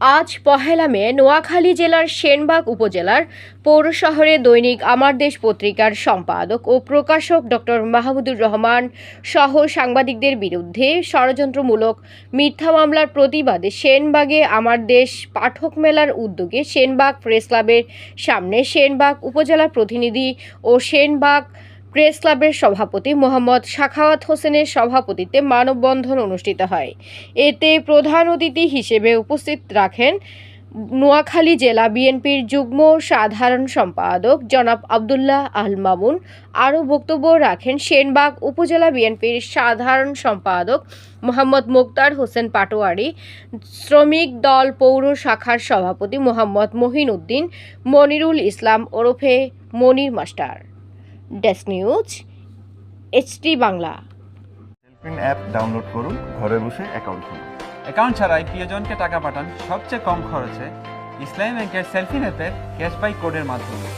আজ পহেলা মে, নোয়াখালী জেলার সেনবাগ উপজেলার পৌর শহরে দৈনিক আমার দেশ পত্রিকার সম্পাদক ও প্রকাশক ডক্টর মাহমুদুর রহমান সহ সাংবাদিকদের বিরুদ্ধে ষড়যন্ত্রমূলক মিথ্যা মামলার প্রতিবাদে সেনবাগে আমার দেশ পাঠক মেলার উদ্যোগে সেনবাগ প্রেস ক্লাবের সামনে সেনবাগ উপজেলা প্রতিনিধি ও সেনবাগ প্রেস ক্লাবের সভাপতি মোহাম্মদ সাখাওয়াত হোসেনের সভাপতিত্বে মানববন্ধন অনুষ্ঠিত হয়। এতে প্রধান অতিথি হিসেবে উপস্থিত রাখেন নোয়াখালী জেলা বিএনপির যুগ্ম সাধারণ সম্পাদক জনাব আবদুল্লাহ আল মামুন। আরও বক্তব্য রাখেন সেনবাগ উপজেলা বিএনপির সাধারণ সম্পাদক মোহাম্মদ মুক্তার হোসেন পাটোয়ারি, শ্রমিক দল পৌর শাখার সভাপতি মোহাম্মদ মহিন উদ্দিন মনিরুল ইসলাম ওরফে Monir master. Desk news HT Bangla. Selfin app download করুন, ঘরে বসে অ্যাকাউন্ট খুলুন। অ্যাকাউন্ট ছাড়াই প্রিয়জনকে টাকা পাঠান সবচেয়ে কম খরচে ইসলামী ব্যাংকের সেলফি অ্যাপের ক্যাশবাই কোডের মাধ্যমে।